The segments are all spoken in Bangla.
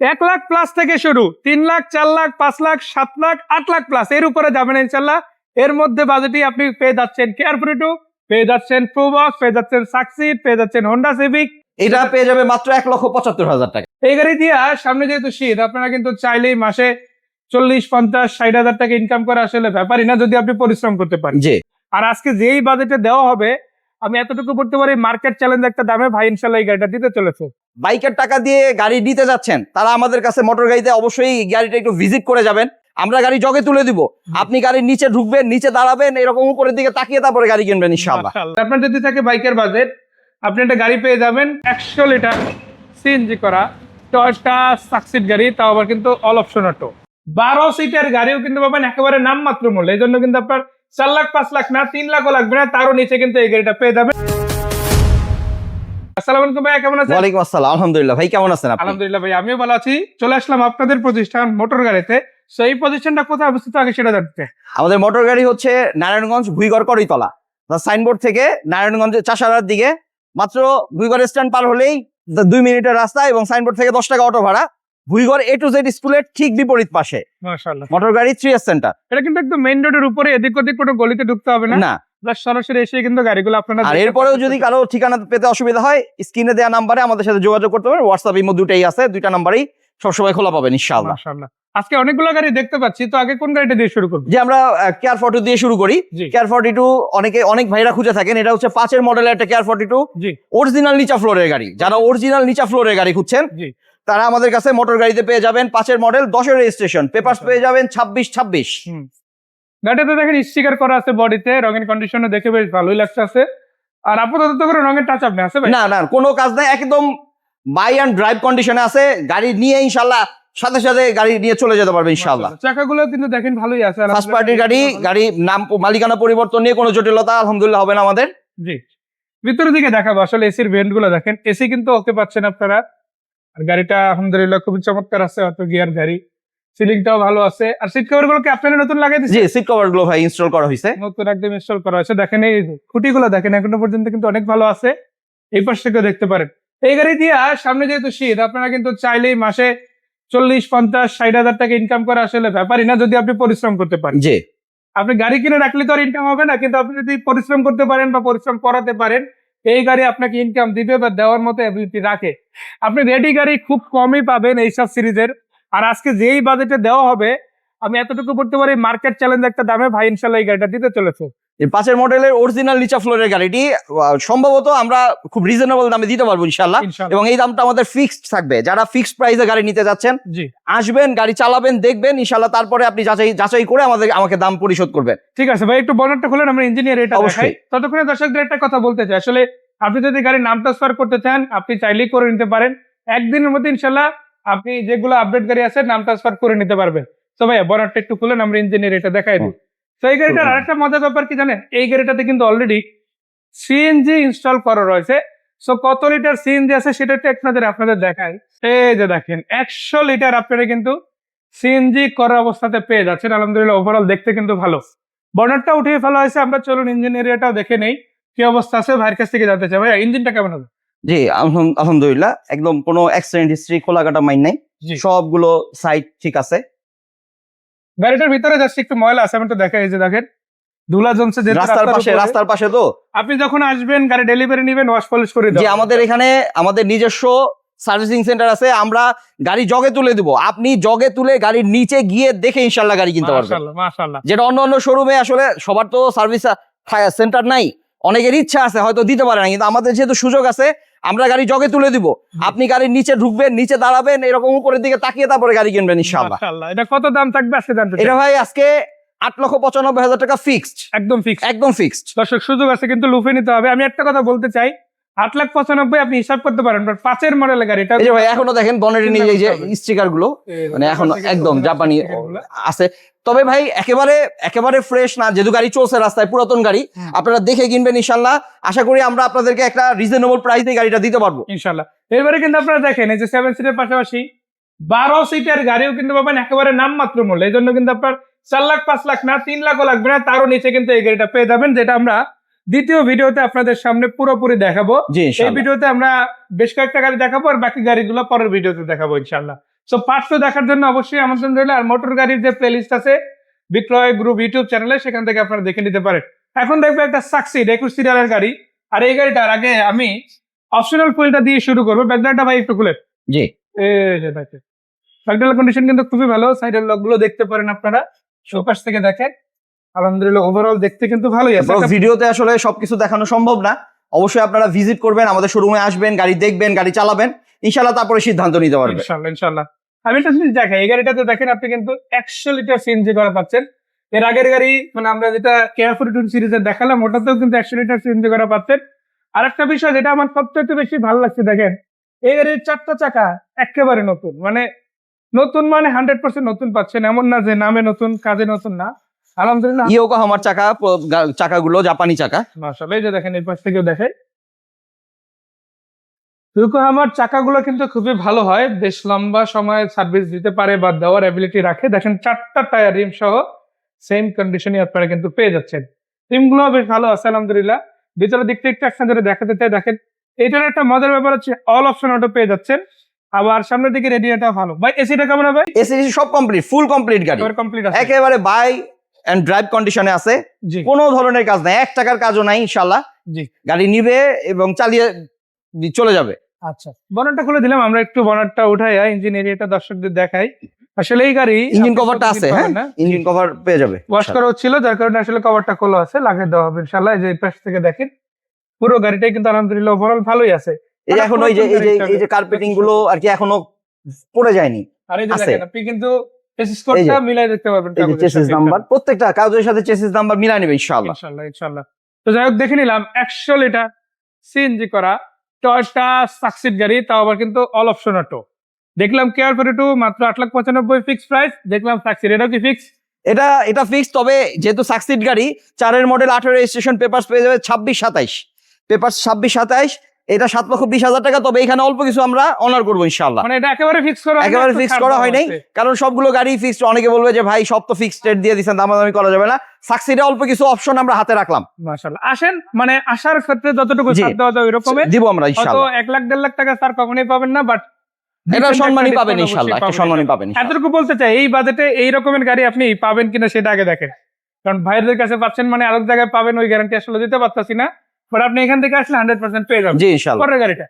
এক লাখ প্লাস থেকে শুরু। তিন লাখ চার লাখ পাঁচ লাখ সাত লাখ আট লাখ প্লাস এর উপরে যাবেন ইনশাল্লাহ এর মধ্যে বাজেটই আপনি পেয়ে যাচ্ছেন কেয়ার ফ্রি টু পেয়ে যাচ্ছেন প্রোবক্স পেয়ে যাচ্ছেন সাকসিড পেয়ে যাচ্ছেন হোন্ডা সিভিক এটা পেয়ে যাবে মাত্র এক লক্ষ পঁচাত্তর হাজার টাকা। এই গাড়ি দিয়ে সামনে যেহেতু শীত আপনারা কিন্তু চাইলেই মাসে চল্লিশ পঞ্চাশ ষাট হাজার টাকা ইনকাম করা আসলে ব্যাপারই না যদি আপনি পরিশ্রম করতে পারেন। জি। আর আজকে যেই বাজেটে দেওয়া হবে আমি এতটুকু বলতে পারি মার্কেট চ্যালেঞ্জ একটা দামে ভাই ইনশাল্লাহ এই গাড়িটা দিতে চলেছে। বাইকের টাকা দিয়ে গাড়ি নিতে যাচ্ছেন তারা আমাদের কাছে মোটর গাড়িতে অবশ্যই গাড়িটা একটু ভিজিট করে যাবেন। আমরা গাড়ি জগে তুলে দিব। আপনি গাড়ির নিচে ঢুকবেন নিচে দাঁড়াবেন এরকম উপরের দিকে তাকিয়ে তারপরে গাড়ি কিনবেন ইনশাআল্লাহ। আপনার যদি থাকে বাইকের বাজেট আপনি একটা গাড়ি পেয়ে যাবেন একশো লিটার সিএনজি করা টয়টা সাকসিড গাড়ি তাও আবার কিন্তু অল অপশন অটো বারো সিটের গাড়িও কিন্তু পাবেন একেবারে নামমাত্র মূল্য। এই জন্য কিন্তু আপনার চার লাখ পাঁচ লাখ না তিন লাখও লাগবে না তারও নিচে কিন্তু এই গাড়িটা পেয়ে যাবেন। আসসালামু আলাইকুম ভাই কেমন আছেন? ওয়ালাইকুম আসসালাম আলহামদুলিল্লাহ ভাই কেমন আছেন আপনি? আলহামদুলিল্লাহ ভাই আমিও ভালো আছি। চলে আসলাম আপনাদের প্রতিষ্ঠান মোটর গাড়িতে। তো এই প্রতিষ্ঠানটা কোথায় অবস্থিত আগে সেটা জানতে। আমাদের মোটর গাড়ি হচ্ছে নারায়ণগঞ্জ ভুইগড় করইতলা সাইনবোর্ড থেকে নারায়ণগঞ্জ চাষারার দিকে। মাত্র ভুইগড় স্ট্যান্ড পার হলেই দুই মিনিটের রাস্তা এবং সাইনবোর্ড থেকে দশ টাকা অটো ভাড়া। ভুইগড় এ টু জেড স্কুলের ঠিক বিপরীত পাশে। মোটর গাড়ি থ্রি সেন্টার এটা কিন্তু একদম মেইন রোডের উপরে এদিক ওদিক কোনো গলিতে ঢুকতে হবে না। সরাসরি এসে কিন্তু গাড়িগুলো আপনারা আর এরপরেও যদি কারও ঠিকানা পেতে অসুবিধা হয় স্ক্রিনে দেওয়া নাম্বারে আমাদের সাথে যোগাযোগ করতে পারেন হোয়াটসঅ্যাপ ইমো দুটাই আছে দুইটা নাম্বারই সবসময় খোলা পাবেন ইনশাআল্লাহ। মাশাআল্লাহ। আজকে অনেকগুলো গাড়ি দেখতে পাচ্ছি তো আগে কোন গাড়িটা দিয়ে শুরু করব? যে আমরা কেয়ার ফর্টি দিয়ে শুরু করি। কেয়ার ফর্টি টু অনেকে অনেক ভাইরা খুঁজে থাকেন। এটা হচ্ছে পাঁচের মডেলের একটা কেয়ার ফর্টি টু জি। অরিজিনাল নিচা ফ্লোরের গাড়ি। যারা অরিজিনাল নিচা ফ্লোরের গাড়ি খুঁজছেন জি। তারা আমাদের কাছে মোটর গাড়িতে পেয়ে যাবেন পাঁচের মডেল দশের রেজিস্ট্রেশন পেপারস আচ্ছা। পেয়ে যাবেন ছাব্বিশ ছাব্বিশ। গাড়িতে দেখেন স্টিকার করা আছে বডিতে রঙের কন্ডিশনে দেখে বেশ ভালোই লাগছে আছে। আর আপাতত তো করে রঙের টাচ আপ নেই আছে ভাই? না না কোনো কাজ নাই একদম বাই অ্যান্ড ড্রাইভ কন্ডিশনে আছে গাড়ি নিয়ে ইনশাল্লাহ সাথে সাথে গাড়ি নিয়ে চলে যেতে পারবে ইনশাল্লাহ চাকাগুলো কিন্তু দেখেন ভালোই আছে ফার্স্ট পার্টির গাড়ি গাড়ি নাম মালিকানা পরিবর্তন নিয়ে কোনো জটিলতা আলহামদুলিল্লাহ হবে না আমাদের। জি। ভিতরের দিকে দেখাবো আসলে এসির ভেন্টগুলো দেখেন এসি কিন্তু ওকে পাচ্ছেন আপনারা। আর গাড়িটা আলহামদুলিল্লাহ খুবই চমৎকার আছে অত গিয়ার গাড়ি। সিলিংটাও ভালো আছে। আর সিট কভারগুলো কি আপনারা নতুন লাগাই জি সিট কভারগুলো ভাই ইনস্টল করা হয়েছে নতুন একদম ইনস্টল করা হয়েছে। দেখেন এই খুঁটিগুলো দেখেন এখনও পর্যন্ত কিন্তু অনেক ভালো আছে। এই পাশ থেকেও দেখতে পারেন। এই গাড়ি দিয়ে সামনে যেহেতু শীত আপনারা কিন্তু চাইলেই মাসে চল্লিশ পঞ্চাশ ষাট হাজার টাকা ইনকাম করা আসলে ব্যাপারই না যদি আপনি পরিশ্রম করতে পারেন। জি। আপনি গাড়ি কিনে রাখলে তো আর ইনকাম হবে না কিন্তু আপনি যদি পরিশ্রম করতে পারেন বা পরিশ্রম করাতে পারেন এই গাড়ি আপনাকে ইনকাম দিবে বা দেওয়ার মতো অ্যাবিলিটি রাখে। আপনি রেডি গাড়ি খুব কমই পাবেন এইসব সিরিজের। আর আজকে যেই বাজেটে দেওয়া হবে আমি এতটুকু বলতে পারি মার্কেট চ্যালেঞ্জ একটা দামে ভাই ইনশাল্লাহ এই গাড়িটা দিতে চলেছে। এই পাঁচের মডেলের অরিজিনাল নিচা ফ্লোরের গাড়িটি সম্ভবত আমরা খুব রিজনেবল দামে দিতে পারব ইনশাল্লাহ। এবং এই দামটা আমাদের ফিক্সড থাকবে। যারা ফিক্সড প্রাইসে গাড়ি নিতে যাচ্ছেন জি। আসবেন গাড়ি চালাবেন দেখবেন ইনশাল্লাহ তারপরে আপনি যাচাই যাচাই করে আমাদের আমাকে দাম পরিশোধ করবেন। ঠিক আছে ভাই একটু বনারটা খুলেন আমরা ইঞ্জিনিয়ার এটা অবশ্যই। ততক্ষণে দর্শকদের একটা কথা বলতে চাই। আসলে আপনি যদি গাড়ির নাম ট্রান্সফার করতে চান আপনি চাইলেই করে নিতে পারেন। একদিনের মধ্যে ইনশাল্লাহ আপনি যেগুলো আপডেট গাড়ি আছে নাম ট্রান্সফার করে নিতে পারবেন। তো ভাই বনারটা একটু খুলেন আমরা ইঞ্জিনিয়ার এটা দেখাই দিই। তো এই গাড়িটার আরেকটা মজার ব্যাপার কি জানেন? এই গাড়িটাতে কিন্তু অলরেডি সিএনজি ইনস্টল করা রয়েছে। সো কত লিটার সিএনজি আছে সেটা একটু আপনাদের আপনাদের দেখাই। এই যে দেখেন একশো লিটার আপনারা কিন্তু সিএনজি করা অবস্থাতে পেয়ে যাচ্ছেন। আলহামদুলিল্লাহ ওভারঅল দেখতে কিন্তু ভালো। বর্নারটা উঠিয়ে ফেলা হয়েছে আমরা চলুন ইঞ্জিনিয়ারটাও দেখে নেই। কি অবস্থা আছে ভাইয়ের কাছ থেকে জানতে চাই। ভাই ইঞ্জিনটা কেমন হবে? জি আলহাম- আলহামদুলিল্লাহ একদম কোনো অ্যাক্সিডেন্ট হিস্ট্রি খোলা কাটা মাইন নাই। সবগুলো সাইড ঠিক আছে। গাড়িটার ভিতরে যাচ্ছে একটু ময়লা আছে আমি একটু দেখাই এই যে দেখেন। ধুলা জমছে যেহেতু রাস্তার পাশে রাস্তার পাশে তো। আপনি যখন আসবেন গাড়ি ডেলিভারি নেবেন ওয়াশ পলিশ করে যে আমাদের এখানে আমাদের নিজস্ব সার্ভিসিং সেন্টার আছে আমরা গাড়ি জগে তুলে দিব। আপনি জগে তুলে গাড়ির নিচে গিয়ে দেখে ইনশাল্লাহ গাড়ি কিনতে পারবেন। যেটা অন্য অন্য শোরুমে আসলে সবার তো সার্ভিস সেন্টার নাই। অনেকের ইচ্ছা আছে হয়তো দিতে পারে না কিন্তু আমাদের যেহেতু সুযোগ আছে আমরা গাড়ি জগে তুলে দিব। আপনি গাড়ির নিচে ঢুকবেন নিচে দাঁড়াবেন এরকম উপরের দিকে তাকিয়ে তারপরে গাড়ি কিনবেন ইনশাল্লাহ এটা কত দাম থাকবে আজকে জানতে এটা ভাই আজকে আট লক্ষ পঁচানব্বই হাজার টাকা ফিক্সড একদম ফিক্সড একদম ফিক্সড দর্শক সুযোগ আছে কিন্তু লুফে নিতে হবে। আমি একটা কথা বলতে চাই আট লাখ পঁচানব্বই আপনি হিসাব করতে পারেন বাট পাঁচের মডেলের গাড়ি এই যে ভাই এখনও দেখেন বনেটের এই যে। স্টিকারগুলো মানে এখন একদম জাপানি আছে। তবে ভাই একেবারে একেবারে ফ্রেশ না যেহেতু গাড়ি চলছে রাস্তায় পুরাতন গাড়ি আপনারা দেখে কিনবেন ইনশাল্লাহ। আশা করি আমরা আপনাদেরকে একটা রিজনেবল প্রাইসে গাড়িটা দিতে পারব। ইনশাল্লাহ। এবারে কিন্তু আপনারা দেখেন এই যে সেভেন সিটের পাশাপাশি বারো সিটের গাড়িও কিন্তু পাবেন একেবারে নামমাত্র মূল্য। এই জন্য কিন্তু আপনার চার লাখ পাঁচ লাখ না তিন লাখও লাগবে না তারও নিচে কিন্তু এই গাড়িটা পেয়ে যাবেন যেটা আমরা দ্বিতীয় ভিডিওতে আপনাদের সামনে পুরোপুরি দেখাবো। এই ভিডিওতে আমরা বেশ কয়েকটা গাড়ি দেখাবো আর বাকি গাড়িগুলো পরের ভিডিওতে দেখাবো ইনশাল্লাহ সো পার্টস দেখার জন্য অবশ্যই আমন্ত্রণ রইল আর মোটর গাড়ির যে প্লেলিস্ট আছে বিক্রয় গ্রুপ ইউটিউব চ্যানেলে সেখান থেকে আপনারা দেখে নিতে পারেন। এখন দেখব একটা সাকসিড একুশ সিরিয়ালের গাড়ি। আর এই গাড়িটার আগে আমি অপশনাল ফুলটা দিয়ে শুরু করব। ব্যাকগ্রাউন্ডটা ভাই একটু খুলে। জি। ব্যাকগ্রাউন্ড কন্ডিশন কিন্তু খুবই ভালো। সাইডের লকগুলো দেখতে পারেন আপনারা। চৌপাশ থেকে দেখেন। আলহামদুলিল্লাহ ওভারঅল দেখতে কিন্তু ভালোই আছে। ভিডিওতে আসলে সবকিছু দেখানো সম্ভব না। অবশ্যই আপনারা ভিজিট করবেন আমাদের শোরুমে আসবেন গাড়ি দেখবেন গাড়ি চালাবেন। ইনশাল্লাহ তারপরে সিদ্ধান্ত নিতে পারবেন ইনশাল্লাহ ইনশাল্লাহ আমি একটা জিনিস দেখাই এই গাড়িটাতে দেখেন আপনি কিন্তু একশো লিটার সিএনজি করা পাচ্ছেন। এর আগের গাড়ি মানে আমরা যেটা কেয়ারফুল টুন সিরিজে দেখালাম ওটাতেও কিন্তু একশো লিটার সিএনজি করা পাচ্ছেন। আর একটা বিষয় যেটা আমার সবচেয়ে বেশি ভালো লাগছে দেখেন। এই গাড়ির চারটা চাকা একেবারে নতুন মানে নতুন মানে হান্ড্রেড পার্সেন্ট নতুন পাচ্ছেন এমন না যে নামে নতুন কাজে নতুন না। আলহামদুলিল্লাহ। ইয়োকো আমার চাকা চাকাগুলো জাপানি চাকা। মাশাআল্লাহ এই যে দেখেন এই পাশ থেকেও দেখে আমার চাকাগুলো কিন্তু খুবই ভালো হয় বেশ লম্বা সময় সার্ভিস দিতে পারে বা দেওয়ার অ্যাবিলিটি রাখে। দেখেন চারটা টায়ার রিম সহ সেম কন্ডিশনে আপনারা কিন্তু পেয়ে যাচ্ছেন। রিমগুলো বেশ ভালো আছে আলহামদুলিল্লাহ। ভিতরের দিক থেকে একটু যদি দেখাতে চাই দেখেন এটার একটা মজার ব্যাপার হচ্ছে অল অপশন অটো পেয়ে যাচ্ছেন। আবার সামনের দিকে রেডিওটা ভালো। ভাই এসিটা কেমন হবে? এসি সব কমপ্লিট ফুল কমপ্লিট গাড়ি। কমপ্লিট একেবারে বাই এন্ড ড্রাইভ কন্ডিশনে আছে। কোনো ধরনের কাজ নাই। এক টাকার কাজও নাই ইনশাল্লাহ গাড়ি নিবে এবং চালিয়ে চলে যাবে। আচ্ছা। বনারটা খুলে দিলাম আমরা একটু বনারটা উঠাই ইঞ্জিন এরিয়াটা দর্শকদের দেখাই। আসলে এই গাড়ি ইঞ্জিন কভারটা আছে হ্যাঁ? ইঞ্জিন কভার পেয়ে যাবে ওয়াশ করা হচ্ছিল যার কারণে আসলে কভারটা খোলা আছে লাগিয়ে দেওয়া হবে ইনশাল্লাহ এই যে পাশ থেকে দেখেন পুরো গাড়িটাই কিন্তু আলহামদুলিল্লাহ ওভারঅল ভালোই আছে। এই এখন ওই যে এই যে এই যে কার্পেটিংগুলো আর কি এখনও পড়ে যায়নি আর এই যে দেখেন আপনি কিন্তু মিলাই দেখতে পারবেন চেসিস সাথে। নাম্বার প্রত্যেকটা কাগজের সাথে চেসিস নাম্বার মিলাই নেবে ইনশাআল্লাহ। তো যাই হোক দেখে নিলাম একশো লিটার সিএনজি করা টয়টা সাকসিড গাড়ি তাও আবার কিন্তু অল অপশন অটো দেখলাম কেয়ার ফোর টু মাত্র আট লাখ পঁচানব্বই ফিক্স প্রাইস দেখলাম সাকসিড এটাও কি ফিক্স এটা এটা ফিক্স তবে যেহেতু সাকসিড গাড়ি চারের মডেল আঠারো রেজিস্ট্রেশন পেপার পেয়ে যাবে ছাব্বিশ সাতাইশ। পেপার ছাব্বিশ সাতাইশ এটা সাত লক্ষ বিশ হাজার টাকা তবে এখানে অল্প কিছু আমরা অনার করব ইনশাল্লাহ মানে এটা একেবারে ফিক্স করা একেবারে ফিক্স করা হয় নাই কারণ সবগুলো গাড়ি ফিক্সড অনেকে বলবে যে ভাই সব তো ফিক্সড রেট দিয়ে দিচ্ছেন দামাদামি করা যাবে না। সাকসিডে অল্প কিছু অপশন আমরা হাতে রাখলাম। মাশাআল্লাহ। আসেন মানে আসার ক্ষেত্রে যতটুকু ছাড় দেওয়া যায় ওই দিব আমরা এক লাখ দেড় লাখ টাকা স্যার কখনোই পাবেন না বাট এটা সম্মানই পাবেন ইনশাল্লাহ একটা সম্মানই পাবেন। ইনশাল্লাহ। এতটুকু বলতে চাই এই বাজেটে এই রকমের গাড়ি আপনি পাবেন কিনা সেটা আগে দেখেন। কারণ ভাইদের কাছে পাচ্ছেন মানে আরেক জায়গায় পাবেন ওই গ্যারান্টি আসলে দিতে পারতাছি না। বাট আপনি এখান থেকে আসলে হান্ড্রেড পার্সেন্ট পেয়ে যাবেন। জি ইনশাল্লাহ। পরের গাড়িটা।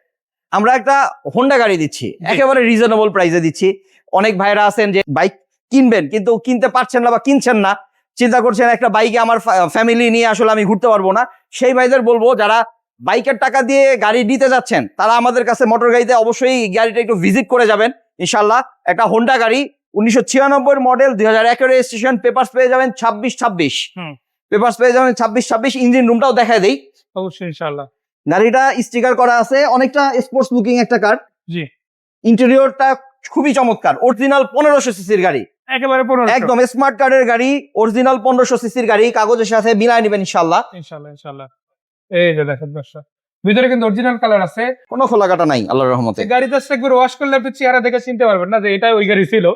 আমরা একটা হোন্ডা গাড়ি দিচ্ছি। একেবারে রিজনেবল প্রাইসে দিচ্ছি। অনেক ভাইরা আছেন যে বাইক কিনবেন কিন্তু কিনতে পারছেন না বা কিনছেন না চিন্তা করছেন একটা বাইকে আমার ফ্যামিলি নিয়ে আসলে আমি ঘুরতে পারব না। সেই ভাইদের বলব যারা বাইকের টাকা দিয়ে গাড়ি নিতে যাচ্ছেন তারা আমাদের কাছে মোটর গাড়িতে অবশ্যই গাড়িটা একটু ভিজিট করে যাবেন। ইনশাল্লাহ একটা হোন্ডা গাড়ি উনিশশো ছিয়ানব্বই মডেল দুই হাজার রেজিস্ট্রেশন পেপার পেয়ে যাবেন ছাব্বিশ ছাব্বিশ। হুম। পেপার পেয়ে যাবেন ছাব্বিশ ছাব্বিশ ইঞ্জিন রুমটাও দেখায় দেই। অবশ্যই ইনশাআল্লাহ। গাড়িটা স্টিকার করা আছে অনেকটা স্পোর্টস লুকিং একটা কার জি। ইন্টেরিয়রটা খুবই চমৎকার অরিজিনাল পনেরোশো সিসির গাড়ি। একেবারে পনেরো একদম স্মার্ট কার্ডের গাড়ি অরিজিনাল পনেরোশো সিসির গাড়ি কাগজের সাথে মিলাই নেবেন ইনশাল্লাহ ইনশাআল্লাহ ইনশাআল্লাহ। এই যে দেখেন দর্শক ভিতরে কিন্তু অরিজিনাল কালার আছে। কোনো খোলা কাটা নাই আল্লাহর রহমতে। গাড়ি জাস্ট একবার ওয়াশ করলে আপনি চেহারা দেখে চিনতে পারবেন না যে এটা ওই গাড়ি ছিল।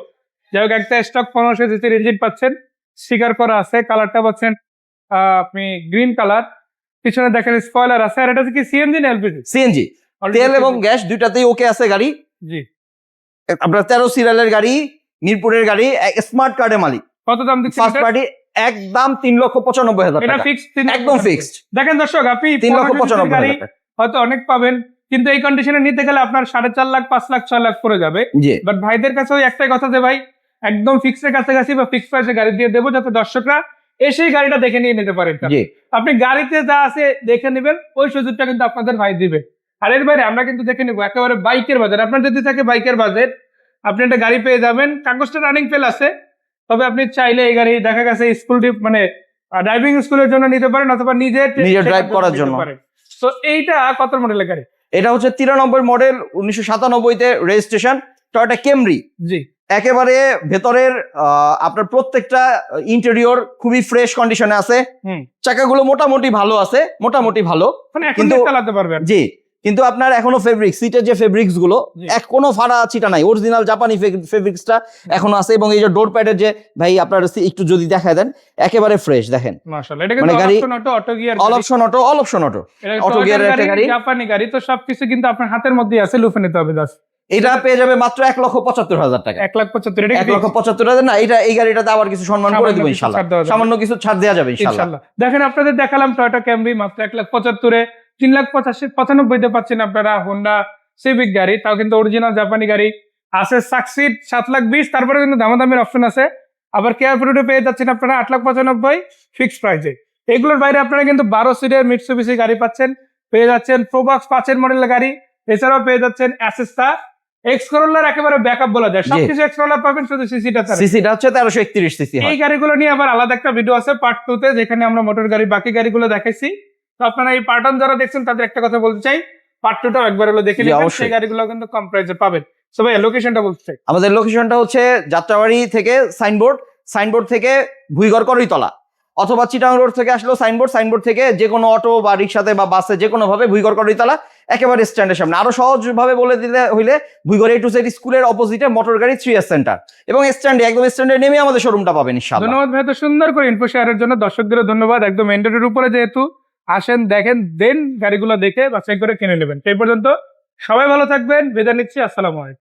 যাই হোক একটা স্টক পনেরোশো সিসির ইঞ্জিন পাচ্ছেন স্টিকার করা আছে কালারটা পাচ্ছেন আপনি গ্রিন কালার পিছনে দেখেন স্পয়লার আছে আর এটা কি সিএনজি না এলপিজি সিএনজি তেল এবং গ্যাস দুইটাতেই ওকে আছে গাড়ি। জি। আপনার তেরো সিরিয়ালের গাড়ি মিরপুরের গাড়ি স্মার্ট কার্ডের মালিক। কত দাম দিচ্ছেন ফার্স্ট পার্টি একদম তিন লক্ষ পঁচানব্বই হাজার এটা ফিক্সড একদম ফিক্সড দেখেন দর্শক আপনি তিন লক্ষ পঁচানব্বই গাড়ি হয়তো অনেক পাবেন কিন্তু এই কন্ডিশনে নিতে গেলে আপনার সাড়ে চার লাখ পাঁচ লাখ ছয় লাখ পড়ে যাবে। বাট ভাইদের কাছে ওই একটাই কথা যে ভাই একদম ফিক্সের কাছাকাছি বা ফিক্স প্রাইসে গাড়ি দিয়ে দেবো যাতে দর্শকরা এসেই গাড়িটা দেখে নিয়ে নিতে পারেন আপনি গাড়িতে যা আছে দেখে নেবেন ওই সুযোগটা কিন্তু আপনাদের ভাই দিবে। আর এর বাইরে আমরা কিন্তু দেখে নেব একেবারে বাইকের বাজেট আপনার যদি থাকে বাইকের বাজেট আপনি একটা গাড়ি পেয়ে যাবেন কাগজটা রানিং ফেল আছে। তবে আপনি চাইলে এই গাড়ি দেখা গেছে স্কুল ট্রিপ মানে ড্রাইভিং স্কুলের জন্য নিতে পারেন অথবা নিজের নিজে ড্রাইভ করার জন্য। তো এইটা কত মডেলের গাড়ি? এটা হচ্ছে তিরানব্বই মডেল উনিশশো সাতানব্বইতে রেজিস্ট্রেশন টয়টা কেমরি জি। একেবারে ভেতরের আপনার প্রত্যেকটা ইন্টেরিয়র খুবই ফ্রেশ কন্ডিশনে আছে। চাকাগুলো মোটামুটি ভালো আছে মোটামুটি ভালো। মানে কিন্তু- চালাতে পারবেন জি কিন্তু আপনার এখনও ফেব্রিক সিটের যে ফেব্রিক্সগুলো। এক কোনো ফাড়া চিটা নাই। অরিজিনাল জাপানি ফেব্রিক্সটা এখনও আছে এবং এই যে ডোর প্যাডের যে ভাই আপনার একটু যদি দেখায় দেন একেবারে ফ্রেশ দেখেন। মাশাআল্লাহ এটা কিন্তু মানে গাড়ি- auto auto gear all option auto all option auto gear এর একটা গাড়ি। জাপানি গাড়ি তো সবকিছু কিন্তু আপনার হাতের মধ্যেই আছে লুফে নিতে হবে জাস্ট এটা পেয়ে যাবে মাত্র এক লক্ষ পঁচাত্তর হাজার টাকা। এক লাখ পঁচাত্তর এক লক্ষ পঁচাত্তর হাজার না এটা এই গাড়িটাতে আবার কিছু সম্মান করে দিব ইনশাল্লাহ। সামান্য কিছু ছাড় দেওয়া যাবে ইনশাল্লাহ। দেখেন আপনাদের দেখালাম টয়োটা ক্যামরি মাত্র এক লাখ পঁচাত্তরে। তিন লাখ পঁচাশি পঁচানব্বইতে পাচ্ছেন আপনারা হোন্ডা সিভিক গাড়ি তাও কিন্তু অরিজিনাল জাপানি গাড়ি। আছে সাকসিড সাত লাখ বিশ তারপরে কিন্তু দামাদামির অপশন আছে। আবার কেয়ার প্রোডে পেয়ে যাচ্ছেন আপনারা আট লাখ পঁচানব্বই ফিক্স প্রাইসে এগুলোর বাইরে আপনারা কিন্তু বারো সিটের মিটসুবিসি গাড়ি পাচ্ছেন। পেয়ে যাচ্ছেন প্রোবক্স পাঁচের মডেলের গাড়ি। এছাড়াও পেয়ে যাচ্ছেন অ্যাসেস্তা এক্স করোলার একেবারে ব্যাকআপ বলা যায় সবকিছু এক্স করোলার পাবেন শুধু সিসিটা ছাড়া। সিসিটা হচ্ছে তেরোশো একত্রিশ সিসি এই গাড়িগুলো নিয়ে আবার আলাদা একটা ভিডিও আছে পার্ট টু তে যেখানে আমরা মোটর গাড়ি বাকি গাড়িগুলো দেখাইছি। তো আপনারা এই পার্ট ওয়ান যারা দেখছেন তাদের একটা কথা বলতে চাই। পার্ট টুটাও একবার হলো দেখে অবশ্যই। সেই গাড়িগুলো কিন্তু কম প্রাইসে পাবেন। সো ভাই লোকেশনটা বলতে চাই। আমাদের লোকেশনটা হচ্ছে যাত্রাবাড়ি থেকে সাইনবোর্ড সাইনবোর্ড থেকে ভুইগড় করইতলা অথবা চিটাং রোড থেকে আসলো সাইনবোর্ড সাইনবোর্ড থেকে যে কোনো অটো বা রিক্সাতে বা বাসে যে কোনো ভাবে ভুইগড় করইতলা একেবারে স্ট্যান্ডের সামনে। আরও সহজ ভাবে বলে দিলে হইলে ভুইগড় টু সাইড স্কুলের অপোজিটে মোটর গাড়ি থ্রি সেন্টার এবং স্ট্যান্ডে একদম স্ট্যান্ডে নেমে আমাদের শোরুমটা পাবেন ধন্যবাদ ভাই তো সুন্দর করে ইনফো শেয়ারের জন্য। দর্শকদের ধন্যবাদ। একদম মেন রোডের উপরে যেহেতু আসেন, দেখেন দেন গাড়িগুলো দেখে বাছাই করে কিনে নেবেন। সেই পর্যন্ত সবাই ভালো থাকবেন। বেদা নিচ্ছি। আসসালামু আলাইকুম।